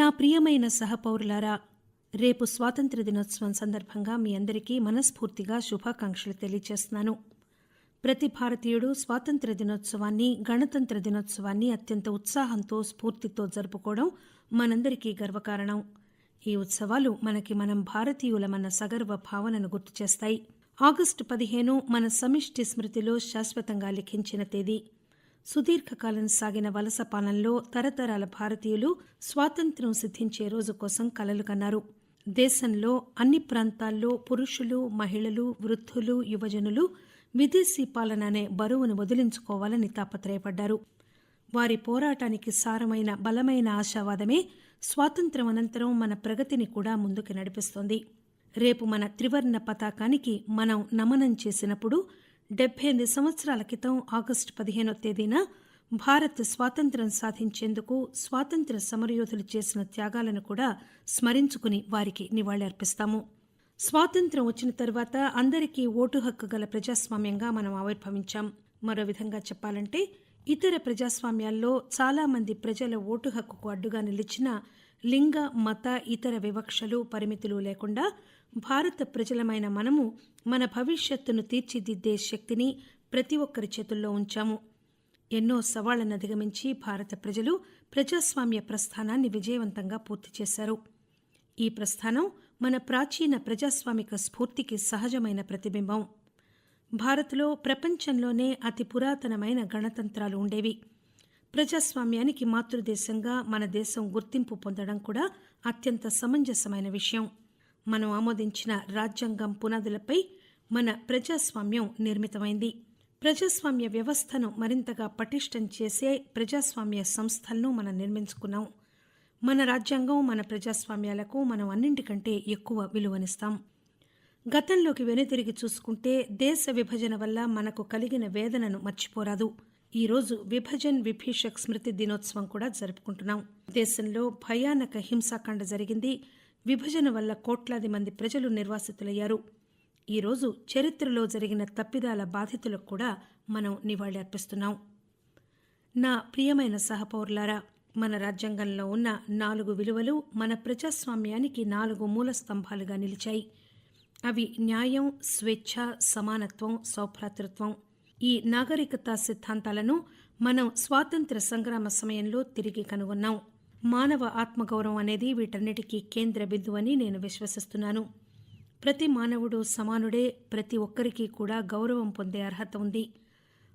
నా ప్రియమైన సహపౌరులారా రేపు స్వాతంత్ర దినోత్సవం సందర్భంగా మీ అందరికీ మనస్ఫూర్తిగా శుభాకాంక్షలు తెలియజేస్తున్నాను. ప్రతి భారతీయుడు స్వాతంత్ర దినోత్సవాన్ని గణతంత్ర దినోత్సవాన్ని అత్యంత ఉత్సాహంతో స్ఫూర్తితో జరుపుకోవడం మనందరికీ గర్వకారణం. ఈ ఉత్సవాలు మనకి మనం భారతీయులమన్న సగర్వ భావనను గుర్తు చేస్తాయి. ఆగస్టు పదిహేను మన సమిష్టి స్మృతిలో శాశ్వతంగా లిఖించిన తేదీ. సుదీర్ఘకాలం సాగిన వలస పాలనలో తరతరాల భారతీయులు స్వాతంత్ర్యం సిద్ధించే రోజు కోసం కలలు కన్నారు. దేశంలో అన్ని ప్రాంతాల్లో పురుషులు మహిళలు వృద్ధులు యువజనులు విదేశీ పాలన అనే బరువును వదిలించుకోవాలని తాపత్రయపడ్డారు. వారి పోరాటానికి సారమైన బలమైన ఆశావాదమే స్వాతంత్ర్యం అనంతరం మన ప్రగతిని కూడా ముందుకు నడిపిస్తోంది. రేపు మన త్రివర్ణ పతాకానికి మనం నమనం చేసినప్పుడు డెబ్బై ఎనిమిది సంవత్సరాల క్రితం ఆగస్టు పదిహేనో తేదీన భారత్ స్వాతంత్ర్యం సాధించేందుకు స్వాతంత్ర్య సమరయోధులు చేసిన త్యాగాలను కూడా స్మరించుకుని వారికి నివాళులర్పిస్తాము. స్వాతంత్ర్యం వచ్చిన తర్వాత అందరికీ ఓటు హక్కు గల ప్రజాస్వామ్యంగా మనం ఆవిర్భవించాం. మరో విధంగా చెప్పాలంటే ఇతర ప్రజాస్వామ్యాల్లో చాలామంది ప్రజల ఓటు హక్కుకు అడ్డుగా నిలిచిన లింగ మత ఇతర వివక్షలు పరిమితులు లేకుండా భారత ప్రజలమైన మనము మన భవిష్యత్తును తీర్చిదిద్దే శక్తిని ప్రతి ఒక్కరి చేతుల్లో ఉంచాము. ఎన్నో సవాళ్ళను అధిగమించి భారత ప్రజలు ప్రజాస్వామ్య ప్రస్థానాన్ని విజయవంతంగా పూర్తి చేశారు. ఈ ప్రస్థానం మన ప్రాచీన ప్రజాస్వామిక స్ఫూర్తికి సహజమైన ప్రతిబింబం. భారత్లో ప్రపంచంలోనే అతి పురాతనమైన గణతంత్రాలు ఉండేవి. ప్రజాస్వామ్యానికి మాతృదేశంగా మన దేశం గుర్తింపు పొందడం కూడా అత్యంత సమంజసమైన విషయం. మనం ఆమోదించిన రాజ్యాంగం పునాదులపై మన ప్రజాస్వామ్యం నిర్మితమైంది. ప్రజాస్వామ్య వ్యవస్థను మరింతగా పటిష్టం చేసే ప్రజాస్వామ్య సంస్థలను మనం నిర్మించుకున్నాం. మన రాజ్యాంగం మన ప్రజాస్వామ్యాలకు మనం అన్నింటికంటే ఎక్కువ విలువనిస్తాం. గతంలోకి వెనుతిరిగి చూసుకుంటే దేశ విభజన వల్ల మనకు కలిగిన వేదనను మర్చిపోరాదు. ఈరోజు విభజన్ విభీషక్ స్మృతి దినోత్సవం కూడా జరుపుకుంటున్నాం. దేశంలో భయానక హింసాకాండ జరిగింది. విభజన వల్ల కోట్లాది మంది ప్రజలు నిర్వాసితులయ్యారు. ఈరోజు చరిత్రలో జరిగిన తప్పిదాల బాధితులకు కూడా మనం నివాళులర్పిస్తున్నాం నా ప్రియమైన సహపౌరులారా మన రాజ్యాంగంలో ఉన్న నాలుగు విలువలు మన ప్రజాస్వామ్యానికి నాలుగు మూల స్తంభాలుగా నిలిచాయి. అవి న్యాయం స్వేచ్ఛ సమానత్వం సౌభ్రాతృత్వం. ఈ నాగరికతా సిద్ధాంతాలను మనం స్వాతంత్ర సంగ్రామ సమయంలో తిరిగి కనుగొన్నాం. మానవ ఆత్మగౌరవం అనేది వీటన్నిటికీ కేంద్ర బిందువని నేను విశ్వసిస్తున్నాను. ప్రతి మానవుడు సమానుడే ప్రతి ఒక్కరికి కూడా గౌరవం పొందే అర్హత ఉంది.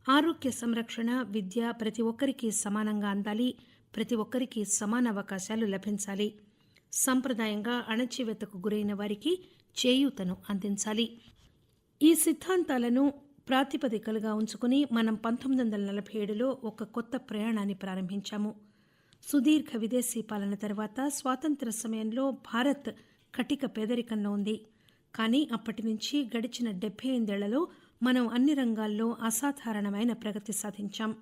ఆరోగ్య సంరక్షణ విద్య ప్రతి ఒక్కరికి సమానంగా అందాలి ప్రతి ఒక్కరికి సమాన అవకాశాలు లభించాలి. సంప్రదాయంగా అణచివేతకు గురైన వారికి చేయూతను అందించాలి. ఈ సిద్ధాంతాలను ప్రాతిపదికలుగా ఉంచుకుని మనం పంతొమ్మిది వందల నలభై ఏడులో ఒక కొత్త ప్రయాణాన్ని ప్రారంభించాము. సుదీర్ఘ విదేశీ పాలన తర్వాత స్వాతంత్ర సమయంలో భారత్ కటిక పేదరికంలో ఉంది. కానీ అప్పటి నుంచి గడిచిన డెబ్బై ఐదేళ్ళలో మనం అన్ని రంగాల్లో అసాధారణమైన ప్రగతి సాధించాం.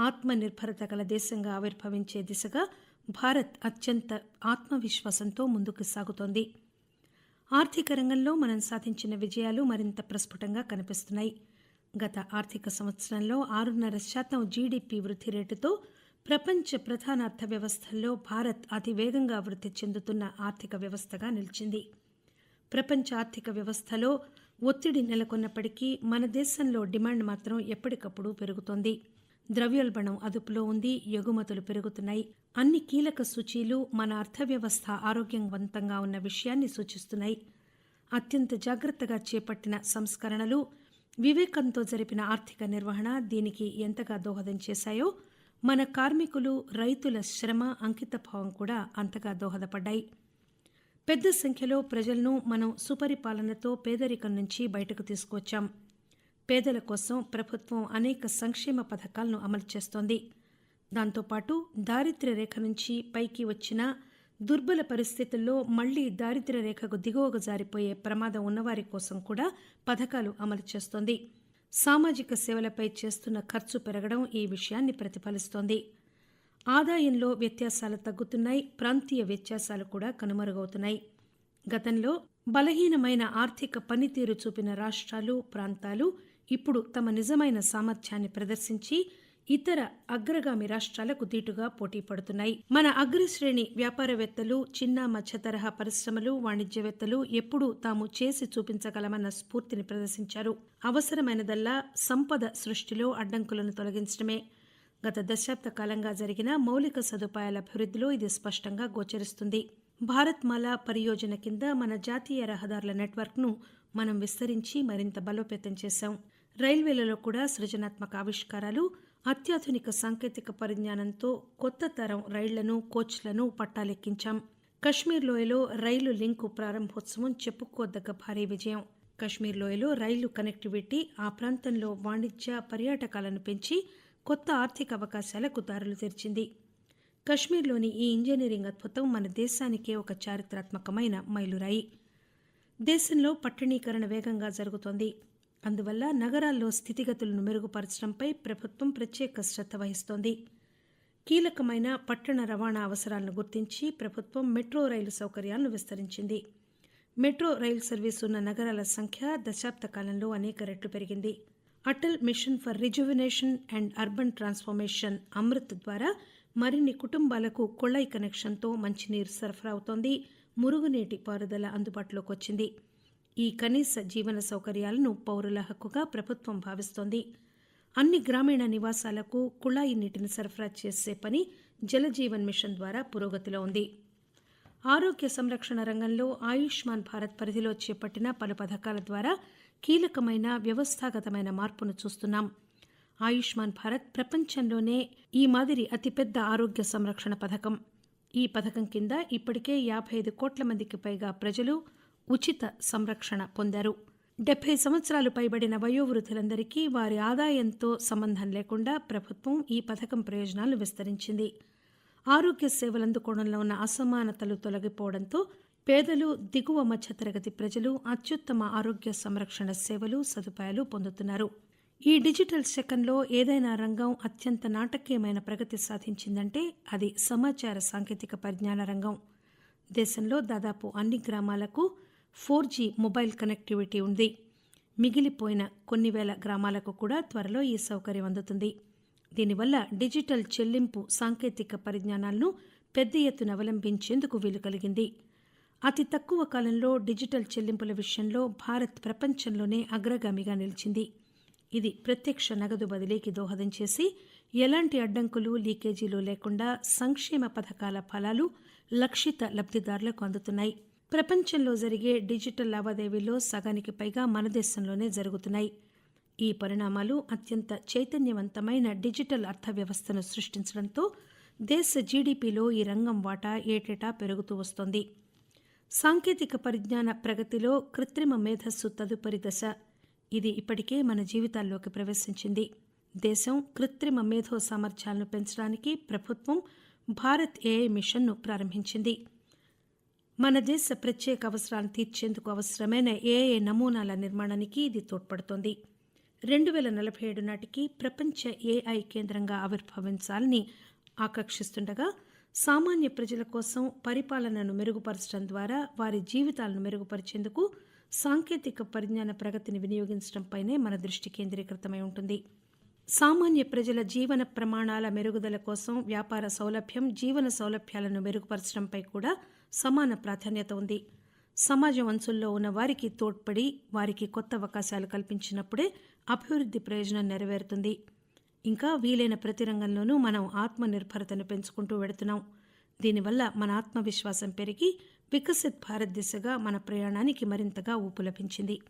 ఆత్మనిర్భరత గల దేశంగా ఆవిర్భవించే దిశగా భారత్ అత్యంత ఆత్మవిశ్వాసంతో ముందుకు సాగుతోంది. ఆర్థిక రంగంలో మనం సాధించిన విజయాలు మరింత ప్రస్ఫుటంగా కనిపిస్తున్నాయి. గత ఆర్థిక సంవత్సరంలో ఆరున్నర శాతం జీడీపీ వృద్ధి రేటుతో ప్రపంచ ప్రధాన అర్థవ్యవస్థల్లో భారత్ అతి వేగంగా వృద్ధి చెందుతున్న ఆర్థిక వ్యవస్థగా నిలిచింది. ప్రపంచ ఆర్థిక వ్యవస్థలో ఒత్తిడి నెలకొన్నప్పటికీ మన దేశంలో డిమాండ్ మాత్రం ఎప్పటికప్పుడు పెరుగుతోంది. ద్రవ్యోల్బణం అదుపులో ఉంది ఎగుమతులు పెరుగుతున్నాయి. అన్ని కీలక సూచీలు మన అర్థవ్యవస్థ ఆరోగ్యవంతంగా ఉన్న విషయాన్ని సూచిస్తున్నాయి. అత్యంత జాగ్రత్తగా చేపట్టిన సంస్కరణలు వివేకంతో జరిపిన ఆర్థిక నిర్వహణ దీనికి ఎంతగా దోహదం చేశాయో మన కార్మికులు రైతుల శ్రమ అంకితభావం కూడా అంతగా దోహదపడ్డాయి. పెద్ద సంఖ్యలో ప్రజలను మనం సుపరిపాలనతో పేదరికం నుంచి బయటకు తీసుకువచ్చాం. పేదల కోసం ప్రభుత్వం అనేక సంక్షేమ పథకాలను అమలు చేస్తోంది. దాంతోపాటు దారిద్ర్య రేఖ నుంచి పైకి వచ్చిన దుర్బల పరిస్థితుల్లో మళ్ళీ దారిద్ర్య రేఖకు దిగువకు జారిపోయే ప్రమాదం ఉన్నవారి కోసం కూడా పథకాలు అమలు చేస్తోంది. సామాజిక సేవలపై చేస్తున్న ఖర్చు పెరగడం ఈ విషయాన్ని ప్రతిఫలిస్తోంది. ఆదాయంలో వ్యత్యాసాలు తగ్గుతున్నాయి ప్రాంతీయ వ్యత్యాసాలు కూడా కనుమరుగవుతున్నాయి. గతంలో బలహీనమైన ఆర్థిక పనితీరు చూపిన రాష్ట్రాలు ప్రాంతాలు ఇప్పుడు తమ నిజమైన సామర్థ్యాన్ని ప్రదర్శించి ఇతర అగ్రగామి రాష్ట్రాలకు దీటుగా పోటీ పడుతున్నాయి. మన అగ్రశ్రేణి వ్యాపారవేత్తలు చిన్న మధ్య తరహా పరిశ్రమలు వాణిజ్యవేత్తలు ఎప్పుడూ తాము చేసి చూపించగలమన్న స్ఫూర్తిని ప్రదర్శించారు. అవసరమైనదల్లా సంపద సృష్టిలో అడ్డంకులను తొలగించడమే. గత దశాబ్ద కాలంగా జరిగిన మౌలిక సదుపాయాల అభివృద్ధిలో ఇది స్పష్టంగా గోచరిస్తుంది. భారత్మాల పరియోజన కింద మన జాతీయ రహదారుల నెట్వర్క్ను మనం విస్తరించి మరింత బలోపేతం చేశాం. రైల్వేలలో కూడా సృజనాత్మక ఆవిష్కారాలు అత్యాధునిక సాంకేతిక పరిజ్ఞానంతో కొత్త తరం రైళ్ళను కోచ్లను పట్టాలెక్కించాం. కశ్మీర్ లోయలో రైలు లింకు ప్రారంభోత్సవం చెప్పుకోదగ్గ భారీ విజయం. కశ్మీర్ లోయలో రైలు కనెక్టివిటీ ఆ ప్రాంతంలో వాణిజ్య పర్యాటకాలను పెంచి కొత్త ఆర్థిక అవకాశాలకు దారులు తెరిచింది. కశ్మీర్లోని ఈ ఇంజనీరింగ్ అద్భుతం మన దేశానికే ఒక చారిత్రాత్మకమైన మైలురాయి. దేశంలో పట్టణీకరణ వేగంగా జరుగుతోంది. అందువల్ల నగరాల్లో స్థితిగతులను మెరుగుపరచడంపై ప్రభుత్వం ప్రత్యేక శ్రద్ధ వహిస్తోంది. కీలకమైన పట్టణ రవాణా అవసరాలను గుర్తించి ప్రభుత్వం మెట్రో రైలు సౌకర్యాలను విస్తరించింది. మెట్రో రైలు సర్వీసు ఉన్న నగరాల సంఖ్య దశాబ్ద కాలంలో అనేక రెట్లు పెరిగింది. Atal mission for rejuvenation and urban transformation Amrut ద్వారా మరిన్ని కుటుంబాలకు కొళాయి కనెక్షన్తో మంచినీరు సరఫరా అవుతోంది. మురుగునీటి పారుదల అందుబాటులోకి వచ్చింది ఈ కనీస జీవన సౌకర్యాలను పౌరుల హక్కుగా ప్రభుత్వం భావిస్తోంది. అన్ని గ్రామీణ నివాసాలకు కుళాయి నీటిని సరఫరా చేసే పని జలజీవన్ మిషన్ ద్వారా పురోగతిలో ఉంది. ఆరోగ్య సంరక్షణ రంగంలో ఆయుష్మాన్ భారత్ పరిధిలో చేపట్టిన పలు పథకాల ద్వారా కీలకమైన వ్యవస్థాగతమైన మార్పును చూస్తున్నాం. ఆయుష్మాన్ భారత్ ప్రపంచంలోనే ఈ మాదిరి అతిపెద్ద ఆరోగ్య సంరక్షణ పథకం. ఈ పథకం కింద ఇప్పటికే యాభై ఐదు కోట్ల మందికి పైగా ప్రజలు ఉచిత సంరక్షణ పొందారు. డెబ్బై సంవత్సరాలు పైబడిన వయోవృద్ధులందరికీ వారి ఆదాయంతో సంబంధం లేకుండా ప్రభుత్వం ఈ పథకం ప్రయోజనాలు విస్తరించింది. ఆరోగ్య సేవలందుకోవడంలో ఉన్న అసమానతలు తొలగిపోవడంతో పేదలు దిగువ మధ్యతరగతి ప్రజలు అత్యుత్తమ ఆరోగ్య సంరక్షణ సేవలు సదుపాయాలు పొందుతున్నారు. ఈ డిజిటల్ శకంలో ఏదైనా రంగం అత్యంత నాటకీయమైన ప్రగతి సాధించిందంటే అది సమాచార సాంకేతిక పరిజ్ఞాన రంగం. దేశంలో దాదాపు అన్ని గ్రామాలకు ఫోర్ జీ మొబైల్ కనెక్టివిటీ ఉంది. మిగిలిపోయిన కొన్ని వేల గ్రామాలకు కూడా త్వరలో ఈ సౌకర్యం అందుతుంది. దీనివల్ల డిజిటల్ చెల్లింపు సాంకేతిక పరిజ్ఞానాలను పెద్ద ఎత్తున అవలంబించేందుకు వీలు కలిగింది. అతి తక్కువ కాలంలో డిజిటల్ చెల్లింపుల విషయంలో భారత్ ప్రపంచంలోనే అగ్రగామిగా నిలిచింది. ఇది ప్రత్యక్ష నగదు బదిలీకి దోహదం చేసి ఎలాంటి అడ్డంకులు లీకేజీలు లేకుండా సంక్షేమ పథకాల ఫలాలు లక్షిత లబ్ధిదారులకు అందుతున్నాయి. ప్రపంచంలో జరిగే డిజిటల్ లావాదేవీల్లో సగానికి పైగా మన దేశంలోనే జరుగుతున్నాయి. ఈ పరిణామాలు అత్యంత చైతన్యవంతమైన డిజిటల్ అర్థవ్యవస్థను సృష్టించడంతో దేశ జీడిపిలో ఈ రంగం వాటా ఏటేటా పెరుగుతూ వస్తోంది. సాంకేతిక పరిజ్ఞాన ప్రగతిలో కృత్రిమ మేధస్సు తదుపరి దశ. ఇది ఇప్పటికే మన జీవితాల్లోకి ప్రవేశించింది. దేశం కృత్రిమ మేధో సామర్థ్యాలను పెంచడానికి ప్రభుత్వం భారత్ ఏఐ మిషన్ను ప్రారంభించింది. మన దేశ ప్రత్యేక అవసరాలను తీర్చేందుకు అవసరమైన ఏఐ నమూనాల నిర్మాణానికి ఇది తోడ్పడుతోంది. రెండు వేల నలభై ఏడు నాటికి ప్రపంచ ఏఐ కేంద్రంగా ఆవిర్భవించాలని ఆకాంక్షిస్తుండగా సామాన్య ప్రజల కోసం పరిపాలనను మెరుగుపరచడం ద్వారా వారి జీవితాలను మెరుగుపరిచేందుకు సాంకేతిక పరిజ్ఞాన ప్రగతిని వినియోగించడంపైనే మన దృష్టి కేంద్రీకృతమై ఉంటుంది. సామాన్య ప్రజల జీవన ప్రమాణాల మెరుగుదల కోసం వ్యాపార సౌలభ్యం జీవన సౌలభ్యాలను మెరుగుపరచడంపై కూడా సమాన ప్రాధాన్యత ఉంది. సమాజం అంచుల్లో ఉన్న వారికి తోడ్పడి వారికి కొత్త అవకాశాలు కల్పించినప్పుడే అభివృద్ధి ప్రయోజనం నెరవేరుతుంది. ఇంకా వీలైన ప్రతి రంగంలోనూ మనం ఆత్మనిర్భరతను పెంచుకుంటూ వెడుతున్నాం. దీనివల్ల మన ఆత్మవిశ్వాసం పెరిగి వికసిత్ భారత్ దిశగా మన ప్రయాణానికి మరింతగా ఊపు లభించింది.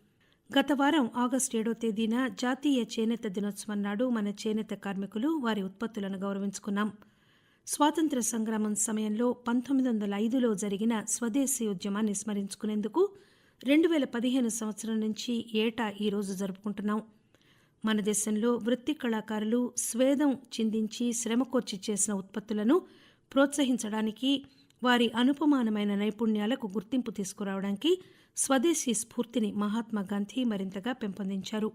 గత వారం ఆగస్టు ఏడో తేదీన జాతీయ చేనేత దినోత్సవం నాడు మన చేనేత కార్మికులు వారి ఉత్పత్తులను గౌరవించుకున్నాం. స్వాతంత్ర సంగ్రామం సమయంలో పంతొమ్మిది వందల ఐదులో జరిగిన స్వదేశీ ఉద్యమాన్ని స్మరించుకునేందుకు రెండు వేల పదిహేను సంవత్సరం నుంచి ఏటా ఈరోజు జరుపుకుంటున్నాం. మన దేశంలో వృత్తి కళాకారులు స్వేదం చిందించి శ్రమకోర్చి చేసిన ఉత్పత్తులను ప్రోత్సహించడానికి వారి అనుపమానమైన నైపుణ్యాలకు గుర్తింపు తీసుకురావడానికి స్వదేశీ స్ఫూర్తిని మహాత్మా గాంధీ మరింతగా పెంపొందించారు.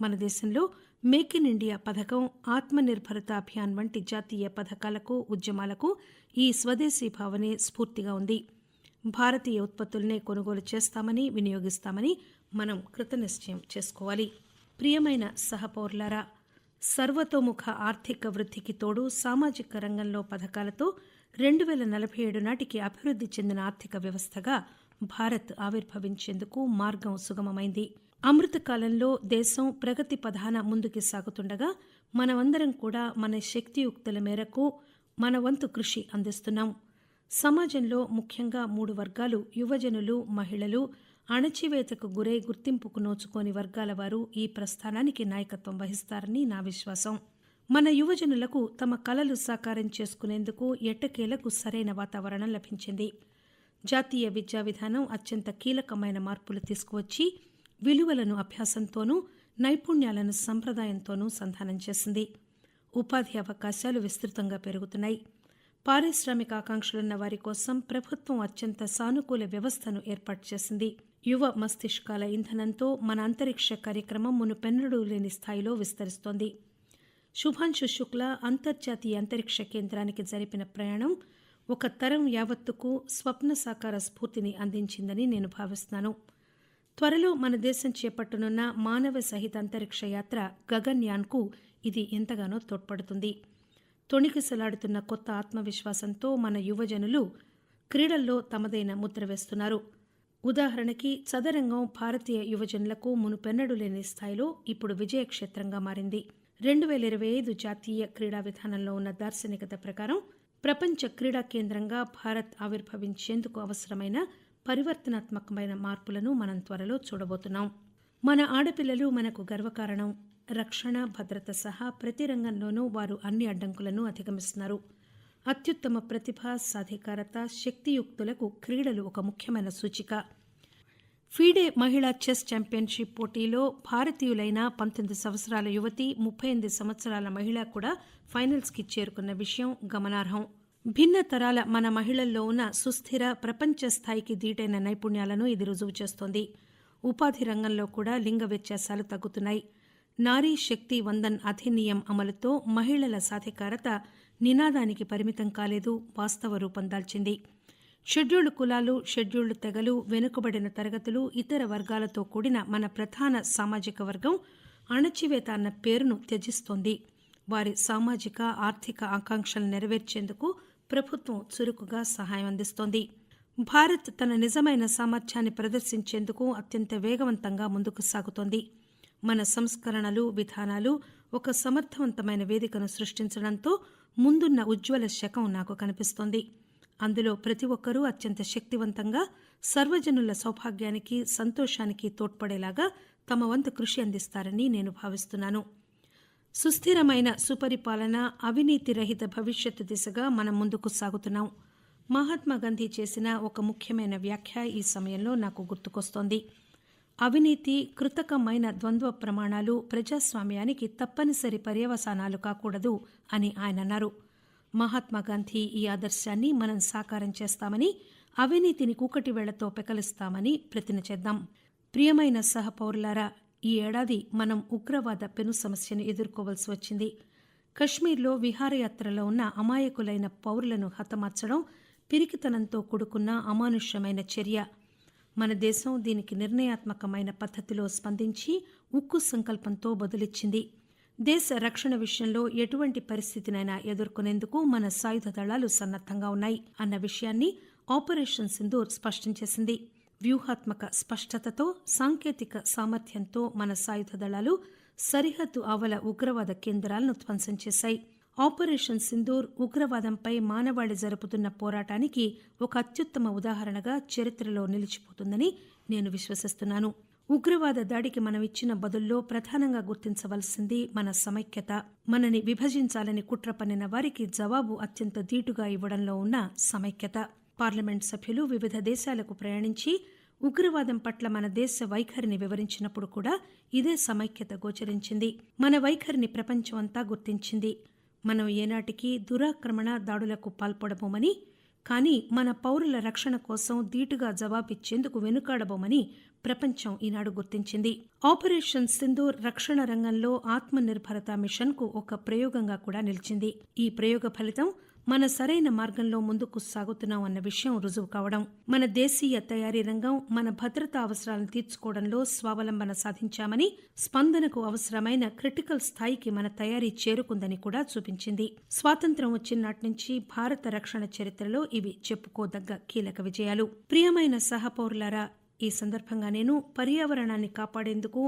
మన దేశంలో మేక్ ఇన్ ఇండియా పథకం ఆత్మనిర్భరత అభియాన్ వంటి జాతీయ పథకాలకు ఉద్యమాలకు ఈ స్వదేశీ భావనే స్ఫూర్తిగా ఉంది. భారతీయ ఉత్పత్తులనే కొనుగోలు చేస్తామని వినియోగిస్తామని మనం కృతనిశ్చయం చేసుకోవాలి. ప్రియమైన సహపౌరులారా సర్వతోముఖ ఆర్థిక వృద్ధికి తోడు సామాజిక రంగంలో పథకాలతో రెండు వేల నలభై ఏడు నాటికి అభివృద్ధి చెందిన ఆర్థిక వ్యవస్థగా భారత్ ఆవిర్భవించేందుకు మార్గం సుగమమైంది. అమృతకాలంలో దేశం ప్రగతి పథాన ముందుకు సాగుతుండగా మనమందరం కూడా మన శక్తియుక్తుల మేరకు మన వంతు కృషి అందిస్తున్నాం. సమాజంలో ముఖ్యంగా మూడు వర్గాలు యువజనులు మహిళలు అణచివేతకు గురై గుర్తింపుకు నోచుకోని వర్గాల వారు ఈ ప్రస్థానానికి నాయకత్వం వహిస్తారని నా విశ్వాసం. మన యువజనులకు తమ కలలు సాకారం చేసుకునేందుకు ఎట్టకేలకు సరైన వాతావరణం లభించింది. జాతీయ విద్యా విధానం అత్యంత కీలకమైన మార్పులు తీసుకువచ్చి విలువలను అభ్యాసంతోనూ నైపుణ్యాలను సంప్రదాయంతోనూ సంధానం చేసింది. ఉపాధి అవకాశాలు విస్తృతంగా పెరుగుతున్నాయి. పారిశ్రామిక ఆకాంక్షలున్న వారి కోసం ప్రభుత్వం అత్యంత సానుకూల వ్యవస్థను ఏర్పాటు చేసింది. యువ మస్తిష్కాల ఇంధనంతో మన అంతరిక్ష కార్యక్రమం మునుపెన్నడూ లేని స్థాయిలో విస్తరిస్తోంది. శుభాంశు శుక్ల అంతర్జాతీయ అంతరిక్ష కేంద్రానికి జరిపిన ప్రయాణం ఒక తరం యావత్తుకు స్వప్న సాకార స్ఫూర్తిని అందించిందని నేను భావిస్తున్నాను. త్వరలో మన దేశం చేపట్టనున్న మానవ సహిత అంతరిక్ష యాత్ర గగన్యాన్కు ఇది ఎంతగానో తోడ్పడుతుంది. తొణికిసలాడుతున్న కొత్త ఆత్మవిశ్వాసంతో మన యువజనులు క్రీడల్లో తమదైన ముద్ర వేస్తున్నారు. ఉదాహరణకి చదరంగం భారతీయ యువజనులకు మునుపెన్నడు లేని స్థాయిలో ఇప్పుడు విజయక్షేత్రంగా మారింది. రెండు వేల ఇరవై ఐదు జాతీయ క్రీడా విధానంలో ఉన్న దార్శనికత ప్రకారం ప్రపంచ క్రీడా కేంద్రంగా భారత్ ఆవిర్భవించేందుకు అవసరమైన పరివర్తనాత్మకమైన మార్పులను మనం త్వరలో చూడబోతున్నాం. మన ఆడపిల్లలు మనకు గర్వకారణం రక్షణ భద్రత సహా ప్రతి రంగంలోనూ వారు అన్ని అడ్డంకులను అధిగమిస్తున్నారు. అత్యుత్తమ ప్రతిభ సాధికారత శక్తియుక్తులకు క్రీడలు ఒక ముఖ్యమైన సూచిక. ఫీడే మహిళా చెస్ ఛాంపియన్షిప్ పోటీలో భారతీయులైన పంతొమ్మిది సంవత్సరాల యువతి ముప్పై ఎనిమిది సంవత్సరాల మహిళ కూడా ఫైనల్స్కి చేరుకున్న విషయం గమనార్హం. భిన్న తరాల మన మహిళల్లో ఉన్న సుస్థిర ప్రపంచ స్థాయికి దీటైన నైపుణ్యాలను ఇది రుజువు చేస్తోంది. ఉపాధి రంగంలో కూడా లింగ వ్యత్యాసాలు తగ్గుతున్నాయి. నారీ శక్తి వందన్ అధినియం అమలుతో మహిళల సాధికారత నినాదానికి పరిమితం కాలేదు వాస్తవ రూపం దాల్చింది. షెడ్యూల్డ్ కులాలు షెడ్యూల్డ్ తెగలు వెనుకబడిన తరగతులు ఇతర వర్గాలతో కూడిన మన ప్రధాన సామాజిక వర్గం అణచివేత అన్న పేరును త్యజిస్తోంది. వారి సామాజిక ఆర్థిక ఆకాంక్షలు నెరవేర్చేందుకు ప్రభుత్వం చురుకుగా సహాయం అందిస్తోంది. భారత్ తన నిజమైన సామర్థ్యాన్ని ప్రదర్శించేందుకు అత్యంత వేగవంతంగా ముందుకు సాగుతోంది. మన సంస్కరణలు విధానాలు ఒక సమర్థవంతమైన వేదికను సృష్టించడంతో ముందున్న ఉజ్వల శకం నాకు కనిపిస్తోంది. అందులో ప్రతి ఒక్కరూ అత్యంత శక్తివంతంగా సర్వజనుల సౌభాగ్యానికి సంతోషానికి తోడ్పడేలాగా తమ వంతు కృషి అందిస్తారని నేను భావిస్తున్నాను. సుస్థిరమైన సుపరిపాలన అవినీతి రహిత భవిష్యత్తు దిశగా మనం ముందుకు సాగుతున్నాం. మహాత్మా గాంధీ చేసిన ఒక ముఖ్యమైన వ్యాఖ్య ఈ సమయంలో నాకు గుర్తుకొస్తోంది. అవినీతి కృతకమైన ద్వంద్వ ప్రమాణాలు ప్రజాస్వామ్యానికి తప్పనిసరి పర్యవసానాలు కాకూడదు అని ఆయన అన్నారు. మహాత్మా గాంధీ ఈ ఆదర్శాన్ని మనం సాకారం చేస్తామని అవినీతిని కూకటి వేళ్ళతో పెకలిస్తామని ప్రతిన చేద్దాం. ప్రియమైన సహపౌరులారా ఈ ఏడాది మనం ఉగ్రవాద పెను సమస్యను ఎదుర్కోవలసి వచ్చింది. కశ్మీర్లో విహారయాత్రలో ఉన్న అమాయకులైన పౌరులను హతమార్చడం పిరికితనంతో కూడుకున్న అమానుష్యమైన చర్య. మన దేశం దీనికి నిర్ణయాత్మకమైన పద్ధతిలో స్పందించి ఉక్కు సంకల్పంతో బదులిచ్చింది. దేశ రక్షణ విషయంలో ఎటువంటి పరిస్థితినైనా ఎదుర్కొనేందుకు మన సాయుధ దళాలు సన్నద్దంగా ఉన్నాయి అన్న విషయాన్ని ఆపరేషన్ సింధూర్ స్పష్టం చేసింది. వ్యూహాత్మక స్పష్టతతో సాంకేతిక సామర్థ్యంతో మన సాయుధ దళాలు సరిహద్దు ఆవల ఉగ్రవాద కేంద్రాలను ధ్వంసం చేశాయి. ఆపరేషన్ సింధూర్ ఉగ్రవాదంపై మానవాళి జరుపుతున్న పోరాటానికి ఒక అత్యుత్తమ ఉదాహరణగా చరిత్రలో నిలిచిపోతుందని నేను విశ్వసిస్తున్నాను. ఉగ్రవాద దాడికి మనం ఇచ్చిన బదుల్లో ప్రధానంగా గుర్తించవలసింది మన సమైక్యత. మనని విభజించాలని కుట్ర పన్నిన వారికి జవాబు అత్యంత ధీటుగా ఇవ్వడంలో ఉన్న సమైక్యత. పార్లమెంట్ సభ్యులు వివిధ దేశాలకు ప్రయాణించి ఉగ్రవాదం పట్ల మన దేశ వైఖరిని వివరించినప్పుడు కూడా ఇదే సమైక్యత గోచరించింది. మన వైఖరిని ప్రపంచమంతా గుర్తించింది. మనం ఏనాటికి దురాక్రమణ దాడులకు పాల్పడబోమని కానీ మన పౌరుల రక్షణ కోసం ధీటుగా జవాబిచ్చేందుకు వెనుకాడబోమని ప్రపంచం ఈనాడు గుర్తించింది. ఆపరేషన్ సింధూర్ రక్షణ రంగంలో ఆత్మనిర్భరత మిషన్కు ఒక ప్రయోగంగా కూడా నిలిచింది. ఈ ప్రయోగ ఫలితం మన సరైన మార్గంలో ముందుకు సాగుతున్నాం అన్న విషయం రుజువు కావడం మన దేశీయ తయారీ రంగం మన భద్రతా అవసరాలను తీర్చుకోవడంలో స్వావలంబన సాధించామని స్పందనకు అవసరమైన క్రిటికల్ స్థాయికి మన తయారీ చేరుకుందని కూడా చూపించింది. స్వాతంత్ర్యం వచ్చినాటి నుంచి భారత రక్షణ చరిత్రలో ఇవి చెప్పుకోదగ్గ కీలక విజయాలు. ప్రియమైన సహపౌరులారా ఈ సందర్భంగా నేను పర్యావరణాన్ని కాపాడేందుకు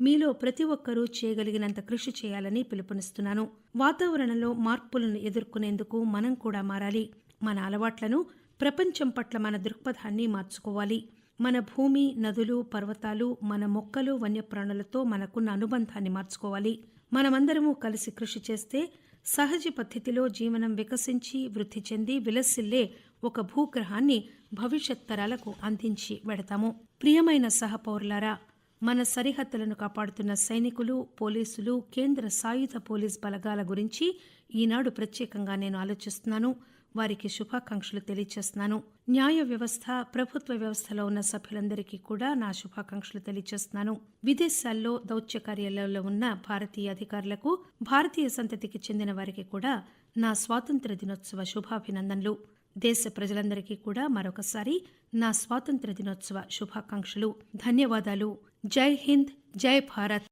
మీలో ప్రతి ఒక్కరూ చేయగలిగినంత కృషి చేయాలని పిలుపునిస్తున్నాను. వాతావరణంలో మార్పులను ఎదుర్కొనేందుకు మనం కూడా మారాలి. మన అలవాట్లను ప్రపంచం పట్ల మన దృక్పథాన్ని మార్చుకోవాలి. మన భూమి నదులు పర్వతాలు మన మొక్కలు వన్యప్రాణులతో మనకున్న అనుబంధాన్ని మార్చుకోవాలి. మనమందరము కలిసి కృషి చేస్తే సహజ పద్ధతిలో జీవనం వికసించి వృద్ధి చెంది విలసిల్లే ఒక భూగ్రహాన్ని భవిష్యత్ తరాలకు అందించి వెడతాము. ప్రియమైన సహపౌరులారా మన సరిహద్దులను కాపాడుతున్న సైనికులు పోలీసులు కేంద్ర సాయుధ పోలీస్ బలగాల గురించి ఈనాడు ప్రత్యేకంగా నేను ఆలోచిస్తున్నాను. వారికి శుభాకాంక్షలు తెలియజేస్తున్నాను న్యాయ వ్యవస్థ ప్రభుత్వ వ్యవస్థలో ఉన్న సభ్యులందరికీ కూడా నా శుభాకాంక్షలు తెలియజేస్తున్నాను విదేశాల్లో దౌత్య కార్యాలయాల్లో ఉన్న భారతీయ అధికారులకు భారతీయ సంతతికి చెందిన వారికి కూడా నా స్వాతంత్ర దినోత్సవ శుభాభినందనలు. దేశ ప్రజలందరికీ కూడా మరొకసారి నా స్వాతంత్ర దినోత్సవ శుభాకాంక్షలు. ధన్యవాదాలు. జై హింద్ జై భారత్